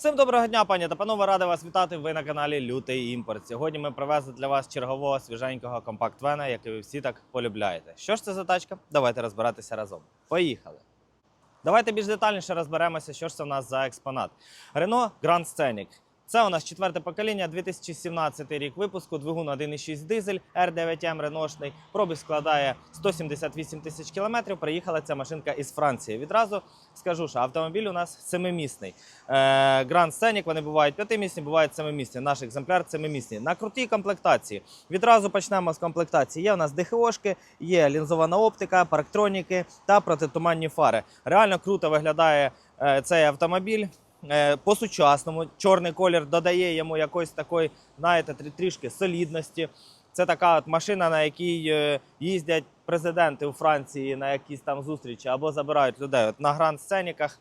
Всім доброго дня, пані та панове, радий вас вітати. Ви на каналі Лютий Імпорт. Сьогодні ми привезли для вас чергового свіженького компакт-вена, який ви всі так полюбляєте. Що ж це за тачка? Давайте розбиратися разом. Поїхали! Давайте більш детальніше розберемося, що ж це в нас за експонат. Renault Grand Scenic. Це у нас четверте покоління, 2017 рік випуску, двигун 1,6 дизель, R9M реношний. Пробіг складає 178 тисяч кілометрів. Приїхала ця машинка із Франції. Відразу скажу, що автомобіль у нас семимісний. Е, Grand Scenic, вони бувають п'ятимісні, бувають семимісні. Наш екземпляр семимісний. На крутій комплектації. Відразу почнемо з комплектації. Є у нас ДХОшки, є лінзована оптика, парктроніки та протитуманні фари. Реально круто виглядає е, цей автомобіль. Е, По-сучасному чорний колір додає йому якоїсь такої, знаєте, трішки солідності. Це така от машина, на якій е, їздять президенти у Франції на якісь там зустрічі або забирають людей. От на гранд сценіках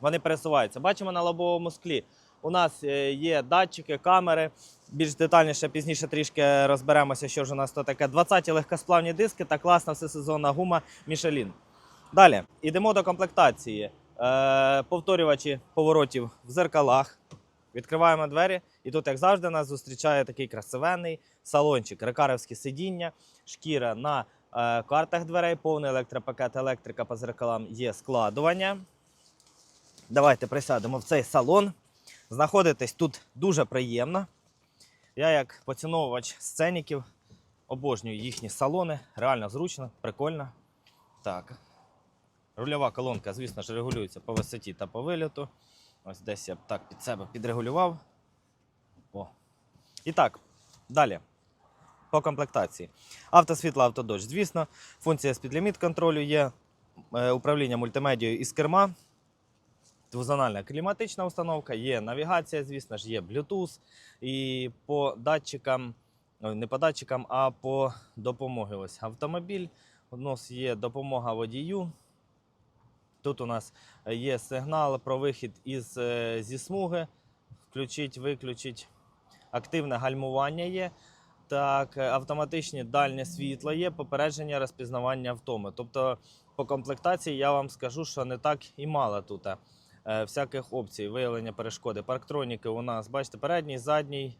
вони пересуваються. Бачимо на лобовому склі. У нас е, є датчики, камери. Більш детальніше пізніше трішки розберемося, що ж у нас то таке. 20-ті легкосплавні диски та класна всесезонна гума Michelin. Далі йдемо до комплектації. Е, повторювачі поворотів в зеркалах. Відкриваємо двері, і тут, як завжди, нас зустрічає такий красивенний салончик, рекарівське сидіння, шкіра на е, картах дверей, повний електропакет, електрика по зеркалам є складування. Давайте присядемо в цей салон. Знаходитись тут дуже приємно. Я, як поціновувач сценіків, обожнюю їхні салони. Реально зручно, прикольно. Так. Рульова колонка, звісно ж, регулюється по висоті та по виліту. Ось десь я б так під себе підрегулював. О. І так, далі. По комплектації. Автосвітло, автодощ. Звісно, функція спідліміт контролю є, е, управління мультимедією із керма, двозональна кліматична установка, є навігація, звісно ж, є Bluetooth. І по датчикам, не по датчикам, а по допомоги. Ось автомобіль. У нас є допомога водію. Тут у нас є сигнал про вихід із, е, зі смуги. Включить, виключить. Активне гальмування є. Так, автоматичні дальнє світло є, попередження розпізнавання втоми. Тобто по комплектації я вам скажу, що не так і мало тут е, всяких опцій, виявлення перешкоди. Парктроніки у нас, бачите, передній, задній.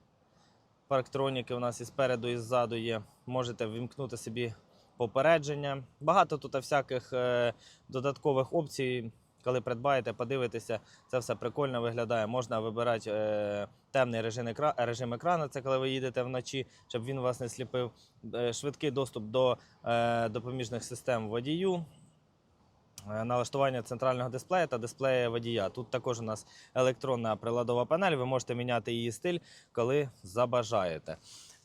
Парктроніки у нас і спереду, і ззаду є. Можете вімкнути собі попередження. Багато тут всяких е, додаткових опцій. Коли придбаєте, подивитеся, це все прикольно виглядає. Можна вибирати е, темний режим, екра... режим екрану, це коли ви їдете вночі, щоб він вас не сліпив. Е, швидкий доступ до е, допоміжних систем водію. Е, Налаштування центрального дисплея та дисплея водія. Тут також у нас електронна приладова панель. Ви можете міняти її стиль, коли забажаєте.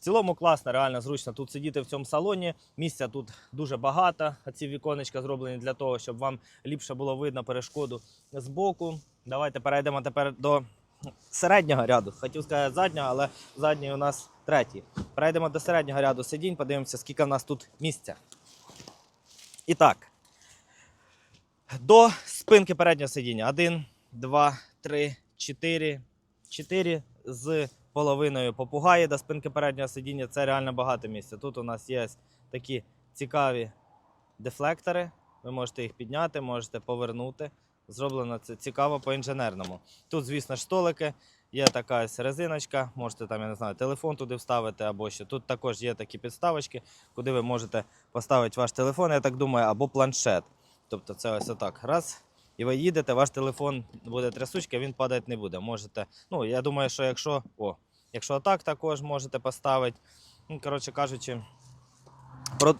Цілому класно, реально зручно тут сидіти в цьому салоні. Місця тут дуже багато. Ці віконечка зроблені для того, щоб вам ліпше було видно перешкоду з боку. Давайте перейдемо тепер до середнього ряду. Хотів сказати заднього, але задній у нас третій. Перейдемо до середнього ряду сидінь, подивимося, скільки в нас тут місця. І так. До спинки переднього сидіння. Один, два, три, чотири. Чотири з половиною попугаї до спинки переднього сидіння. Це реально багато місця. Тут у нас є такі цікаві дефлектори. Ви можете їх підняти, можете повернути. Зроблено це цікаво по-інженерному. Тут, звісно ж, столики, є така ось резиночка, можете там, я не знаю, телефон туди вставити або що. Тут також є такі підставочки, куди ви можете поставити ваш телефон, я так думаю, або планшет. Тобто це ось отак. Раз. І ви їдете, ваш телефон буде трясучка, він падати не буде. Можете. Ну, я думаю, що якщо. О, якщо отак також можете поставити. Ну, коротше кажучи,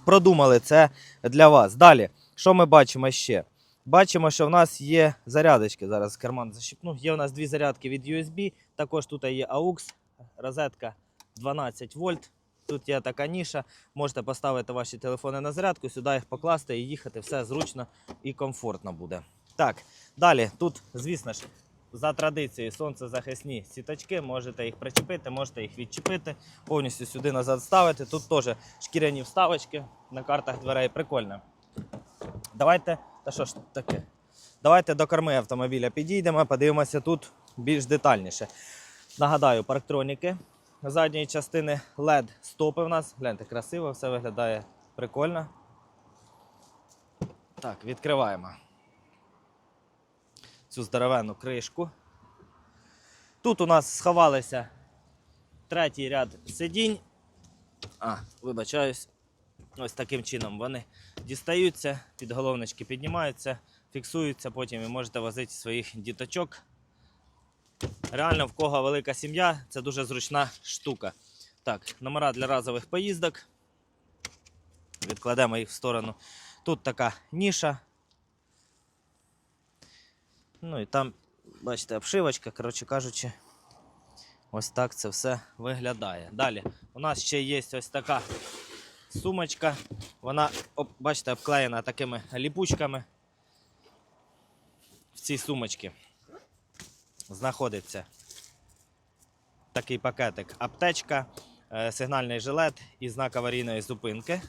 продумали це для вас. Далі, що ми бачимо ще? Бачимо, що в нас є зарядочки. Зараз карман защипну. Є у нас дві зарядки від USB. Також тут є AUX, розетка 12 вольт. Тут є така ніша. Можете поставити ваші телефони на зарядку, сюди їх покласти і їхати. Все зручно і комфортно буде. Так, далі тут, звісно ж, за традицією сонцезахисні сіточки. Можете їх причепити, можете їх відчепити, повністю сюди назад ставити. Тут теж шкіряні вставочки на картах дверей. Прикольно. Давайте, та що ж таке? Давайте до корми автомобіля підійдемо, подивимося тут більш детальніше. Нагадаю, парктроніки задньої частини LED стопи в нас. Гляньте, красиво, все виглядає прикольно. Так, відкриваємо цю здоровенну кришку. Тут у нас сховалися третій ряд сидінь. А, вибачаюсь. Ось таким чином вони дістаються, підголовнички піднімаються, фіксуються, потім ви можете возити своїх діточок. Реально, в кого велика сім'я, це дуже зручна штука. Так, номера для разових поїздок. Відкладемо їх в сторону. Тут така ніша. Ну і там, бачите, обшивочка, коротше кажучи, ось так це все виглядає. Далі у нас ще є ось така сумочка. Вона, бачите, обклеєна такими ліпучками. В цій сумочці знаходиться такий пакетик аптечка, е, сигнальний жилет і знак аварійної зупинки.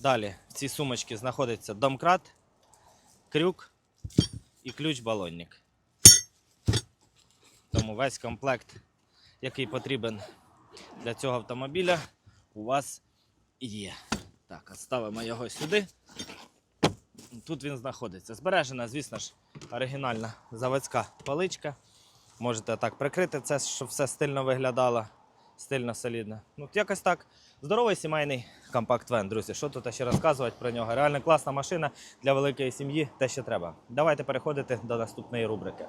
Далі в цій сумочці знаходиться домкрат, крюк і ключ-балонник. Тому весь комплект, який потрібен для цього автомобіля, у вас є. Так, ставимо його сюди. Тут він знаходиться. Збережена, звісно ж, оригінальна заводська паличка. Можете так прикрити це, щоб все стильно виглядало, стильно солідно. Ну, якось так. Здоровий сімейний компакт вен, друзі. Що тут ще розказувати про нього? Реально класна машина для великої сім'ї, те, що треба. Давайте переходити до наступної рубрики.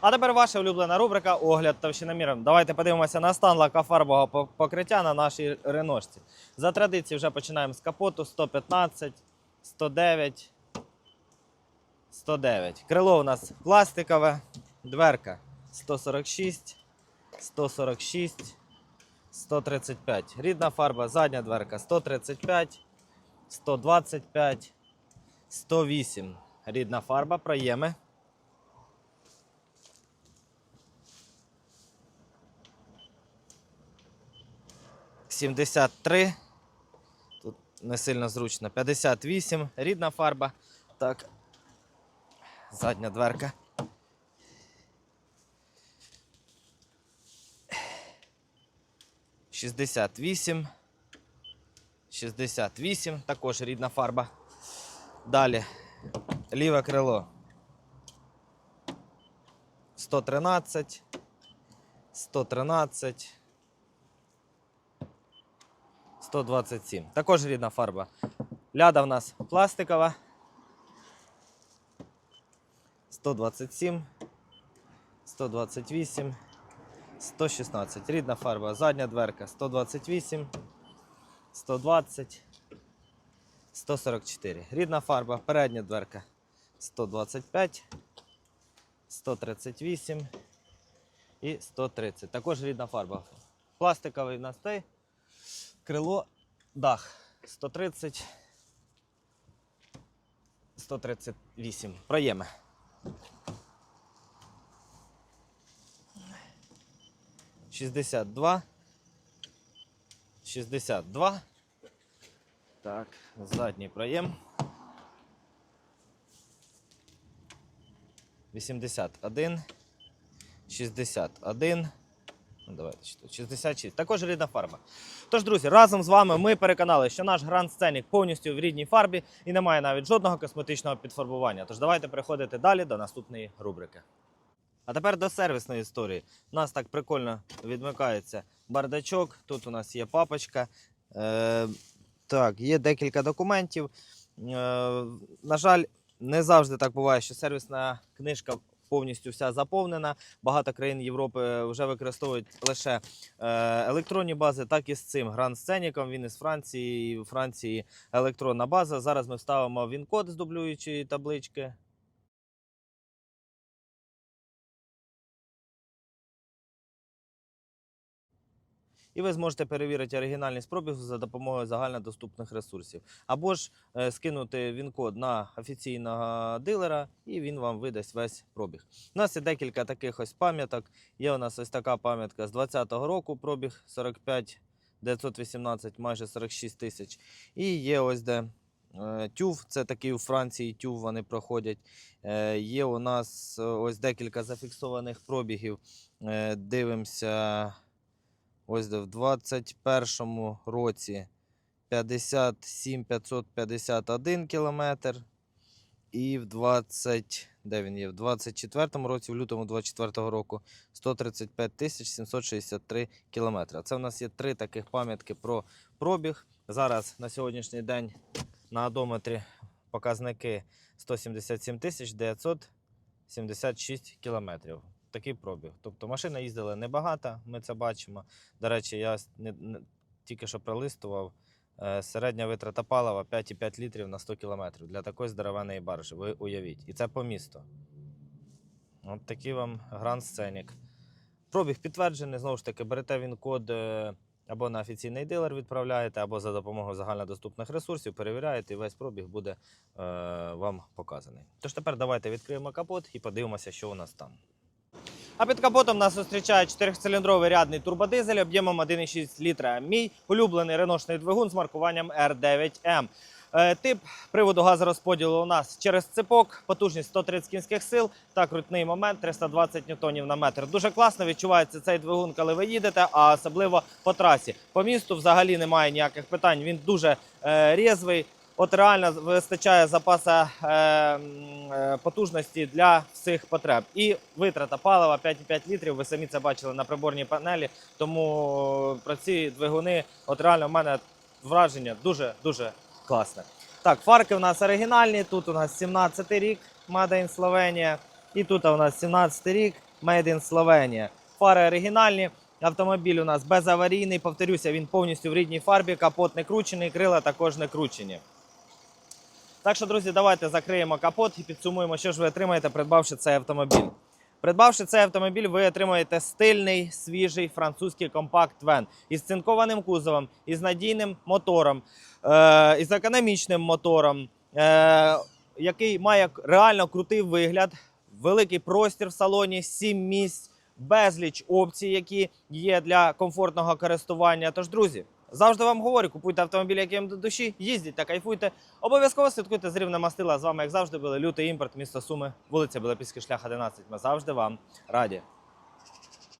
А тепер ваша улюблена рубрика Огляд товщиноміром. Давайте подивимося на стан лакофарбового по- покриття на нашій реношці. За традицією вже починаємо з капоту 115, 109, 109. Крило у нас пластикове, дверка 146, 146, 135. Рідна фарба, задня дверка 135, 125, 108. Рідна фарба, проєми. Сімдесят три. Тут не сильно зручно. 58. Рідна фарба. Так. Задня дверка. Шістдесят вісім. 68, також рідна фарба. Далі ліве крило. 113, 113, 127. Також рідна фарба. Ляда в нас пластикова. 127, 128, 116. Рідна фарба, задня дверка 128, 120, 144. Рідна фарба, передня дверка 125, 138 і 130. Також рідна фарба. Пластиковий в нас той. Крило, дах 130, 138. Проєме. 62. 62. Так, задній проєм. 81. 61. Ну, давайте 66. Також рідна фарба. Тож, друзі, разом з вами ми переконали, що наш гранд сценік повністю в рідній фарбі і немає навіть жодного косметичного підфарбування. Тож давайте переходити далі до наступної рубрики. А тепер до сервісної історії. У нас так прикольно відмикається бардачок. Тут у нас є папочка. Е, так, є декілька документів. Е, на жаль, не завжди так буває, що сервісна книжка повністю вся заповнена. Багато країн Європи вже використовують лише е, електронні бази, так і з цим Grand Scenic. Він із Франції. Франції електронна база. Зараз ми вставимо він-код з дублюючої таблички. І ви зможете перевірити оригінальність пробігу за допомогою загальнодоступних ресурсів. Або ж е, скинути він-код на офіційного дилера, і він вам видасть весь пробіг. У нас є декілька таких ось пам'яток. Є у нас ось така пам'ятка з 2020 року, пробіг 45 918, майже 46 тисяч. І є ось де е, тюв, це такий у Франції тюв вони проходять. Е, Є у нас ось декілька зафіксованих пробігів. Дивимося. Ось де в 21 році 57 551 кілометр. І в 20, де він є? В 24 році, в лютому 24 року 135 тисяч 763 кілометри. Це в нас є три таких пам'ятки про пробіг. Зараз на сьогоднішній день на одометрі показники 177 тисяч 976 кілометрів. Такий пробіг. Тобто машина їздила небагато, ми це бачимо. До речі, я не, не, тільки що пролистував. е, Середня витрата палива 5,5 літрів на 100 кілометрів для такої здоровенної баржі. Ви уявіть. І це по місту. От такий вам гранд сценік. Пробіг підтверджений. Знову ж таки, берете він код е, або на офіційний дилер відправляєте, або за допомогою загальнодоступних ресурсів, перевіряєте, і весь пробіг буде е, вам показаний. Тож тепер давайте відкриємо капот і подивимося, що у нас там. А під капотом нас зустрічає 4-циліндровий рядний турбодизель об'ємом 1,6 літра. Мій улюблений реношний двигун з маркуванням R9M. Е, Тип приводу газорозподілу у нас через цепок, потужність 130 кінських сил та крутний момент 320 ньютонів на метр. Дуже класно відчувається цей двигун, коли ви їдете, а особливо по трасі. По місту взагалі немає ніяких питань. Він дуже е, різвий. От реально вистачає запаса е, е, потужності для всіх потреб. І витрата палива 5,5 літрів. Ви самі це бачили на приборній панелі. Тому про ці двигуни, от реально в мене враження дуже дуже класне. Так, фарки у нас оригінальні. Тут у нас 17 й рік, Made in Slovenia. І тут у нас 17 й рік, Made in Slovenia. Фари оригінальні. Автомобіль у нас безаварійний. Повторюся, він повністю в рідній фарбі, капот не кручений, крила також не кручені. Так що, друзі, давайте закриємо капот і підсумуємо, що ж ви отримаєте, придбавши цей автомобіль. Придбавши цей автомобіль, ви отримаєте стильний, свіжий французький компакт Вен із цинкованим кузовом, із надійним мотором, е, із економічним мотором, е, який має реально крутий вигляд, великий простір в салоні, 7 місць, безліч опцій, які є для комфортного користування. Тож, друзі, завжди вам говорю, купуйте автомобіль, який вам до душі, їздіть та кайфуйте. Обов'язково слідкуйте з рівнем мастила. З вами, як завжди, були лютий імпорт, місто Суми, вулиця Білопільський шлях 11. Ми завжди вам раді.